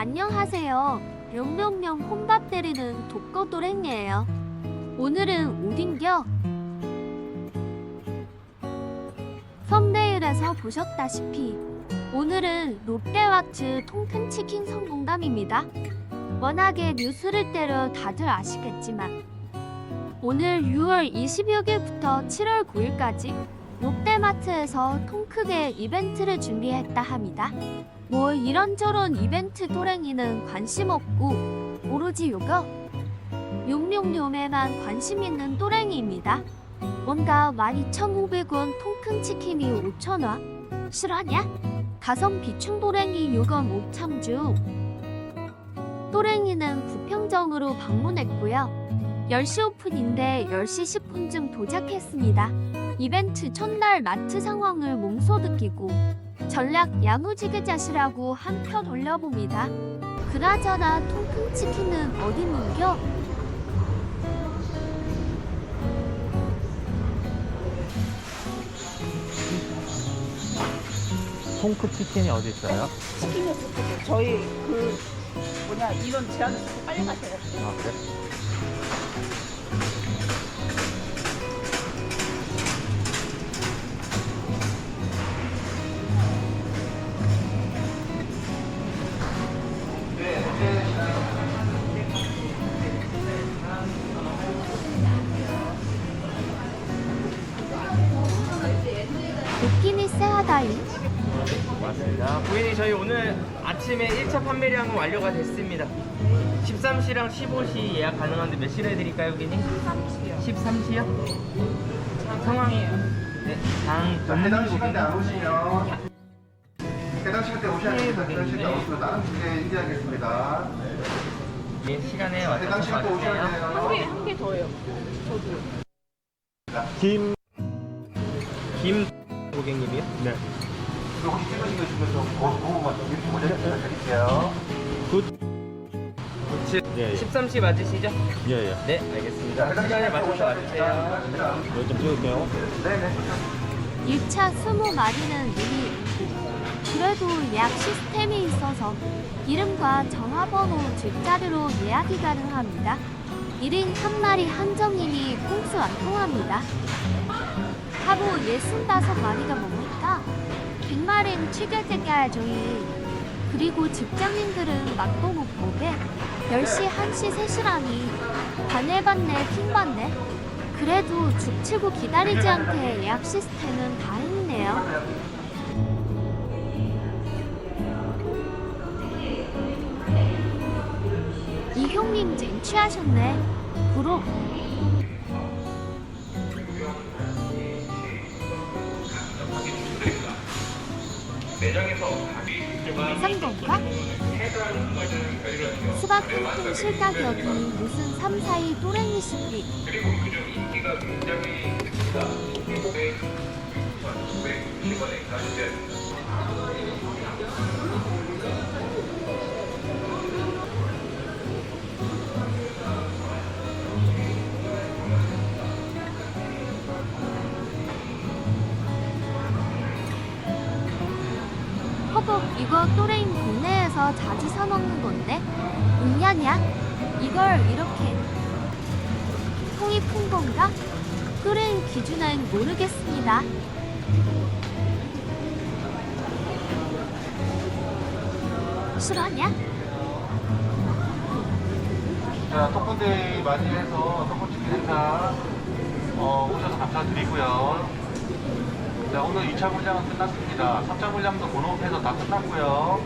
안녕하세요. 명명명 혼밥 때리는 독거도랭이에요. 오늘은 어딘겨? 썸네일에서 보셨다시피 오늘은 롯데와츠 통큰치킨 성공담입니다. 워낙에 뉴스를 때려 다들 아시겠지만 오늘 6월 26일부터 7월 9일까지 롯데마트에서 통크게 이벤트를 준비했다 합니다. 뭐 이런저런 이벤트 도랭이는 관심 없고 오로지 요거 용용요매만 관심 있는 또랭이입니다. 뭔가 12,500원 통큰 치킨이 5,000원 실화냐? 가성 비 충 도랭이 요건 옥참주 또랭이는 부평점으로 방문했고요. 10시 오픈인데 10시 10분쯤 도착했습니다. 이벤트 첫날 마트 상황을 몸소 느끼고 전략 야무지게 자시라고 한 편 올려봅니다. 그나저나 통큰 치킨은 어디 있는겨? 통크 치킨이 어디 있어요? 치킨을 쓰고 저희 그 뭐냐 이런 제안을 빨리 가셔야 돼요. 아 그래? 느낌이 쎄하다잉. 맞습니다. 고객님 저희 오늘 아침에 1차 판매량은 완료가 됐습니다. 13시랑 15시 예약 가능한데 몇 시로 해드릴까요, 고객님? 13시요. 13시요? 상황이에요. 네, 당 해당 시간대 안 오시면 해당 시간대 오셔야 됩니다. 해당 시간대 안 오시면 다른 분에 인지하겠습니다. 네, 시간에 해당 맞춰서 시간대 오셔야 와주세요. 한개 돼요. 한 개 더해요. 저도. 김. 김 고객님이요? 네. 그리고 혹시 찍으신 거 있으면 좀 그거만 좀 이렇게 올려주시면 드릴게요. 그치. 예, 예. 13시 맞으시죠? 예, 예. 네, 알겠습니다. 시간에 맞춰서 와주세요. 여기 좀 찍을게요. 네 네. 1차 20마리는 이미 그래도 예약 시스템이 있어서 이름과 전화번호 뒷자리로 예약이 가능합니다. 1인 한 마리 한정이니 콩수 안 통합니다. 하루 65마리가 뭡니까? 100마리는 튀겨제껴야 저희. 그리고 직장인들은 맛도 못 보게 10시, 1시, 3시라니 반내반내 킹반내 그래도 죽치고 기다리지 않게 예약 시스템은 다 했네요. 이형님 쟁취하셨네. 부록. 쌍건가? 수박 한통 실가격이 무슨 3, 4일 또랭이 수비. 허벅 이거 또레인 국내에서 자주 사 먹는 건데 은냐냐? 이걸 이렇게 통이 큰 건가? 또레인 기준은 모르겠습니다. 실화냐? 자, 떡볶이 많이 해서 떡볶이 행사 어, 오셔서 감사드리고요. 자, 오늘 2차 분량은 끝났습니다. 3차 분량도 번호표에서 다 끝났고요.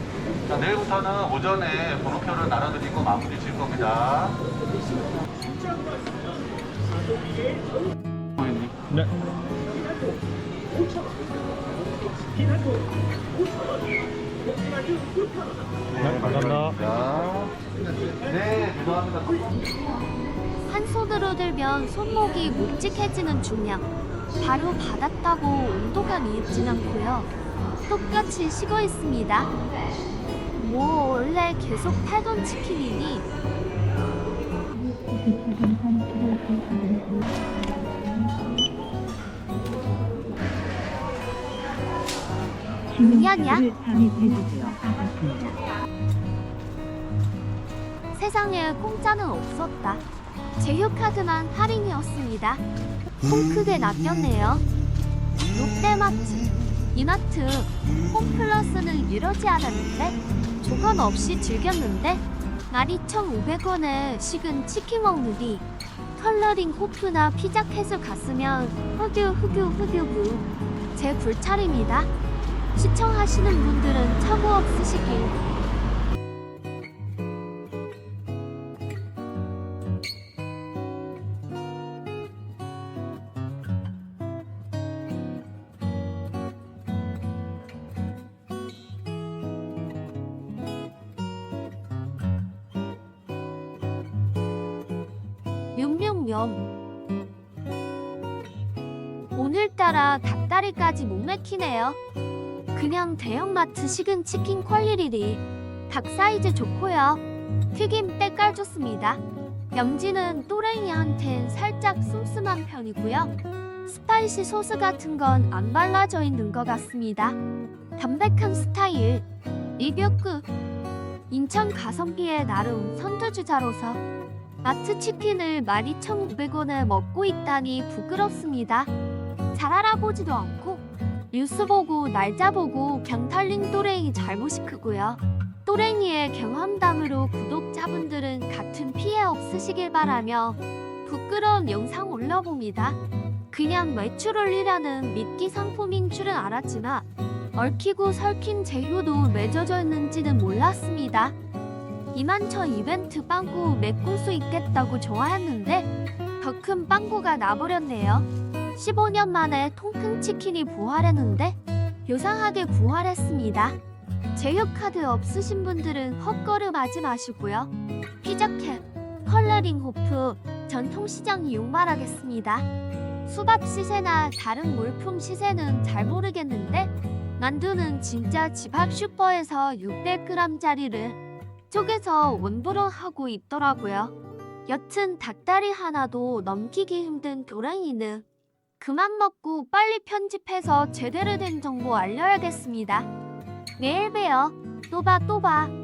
자, 내일부터는 오전에 번호표를 나눠드리고 마무리 질 겁니다. 네. 네, 감사합니다. 네, 죄송합니다. 한 손으로 들면 손목이 묵직해지는 중량. 바로 받았다고 온도가 미흡진 않고요. 똑같이 식어 있습니다. 뭐 원래 계속 팔던 치킨이니 미안이야? 세상에 공짜는 없었다. 제휴카드만 할인이었습니다. 통 크게 낚였네요. 롯데마트, 이마트, 홈플러스는 이러지 않았는데 조건 없이 즐겼는데 12,500원에 식은 치킨 먹느니 컬러링 호프나 피자켓을 갔으면 흑유 흑유 흑유구 제 불찰입니다. 시청하시는 분들은 착오 없으시길 뇸뇸뇸 오늘따라 닭다리까지 못 맥히네요. 그냥 대형마트 식은 치킨 퀄리리리 닭 사이즈 좋고요. 튀김 때깔 좋습니다. 염지는 또랭이한텐 살짝 슴슴한 편이고요. 스파이시 소스 같은 건 안 발라져 있는 것 같습니다. 담백한 스타일 리뷰 끝. 인천 가성비의 나름 선두주자로서 마트 치킨을 12,500원에 먹고 있다니 부끄럽습니다. 잘 알아보지도 않고 뉴스 보고 날짜 보고 경탈린 또랭이 잘못이 크고요. 또랭이의 경험담으로 구독자분들은 같은 피해 없으시길 바라며 부끄러운 영상 올려봅니다. 그냥 매출 올리려는 미끼 상품인 줄은 알았지만 얽히고 설킨 제휴도 맺어져 있는지는 몰랐습니다. 이만저 이벤트 빵꾸 메꿀 수 있겠다고 좋아했는데 더 큰 빵꾸가 나버렸네요. 15년 만에 통큰 치킨이 부활했는데 요상하게 부활했습니다. 제휴카드 없으신 분들은 헛걸음하지 마시고요. 피자캡, 컬러링 호프, 전통시장 이용말하겠습니다. 수박 시세나 다른 물품 시세는 잘 모르겠는데 만두는 진짜 집앞 슈퍼에서 600g짜리를 쪼개서 원부로 하고 있더라고요. 여튼 닭다리 하나도 넘기기 힘든 도랑이는 그만 먹고 빨리 편집해서 제대로 된 정보 알려야겠습니다. 내일 봬요. 또 봐, 또 봐.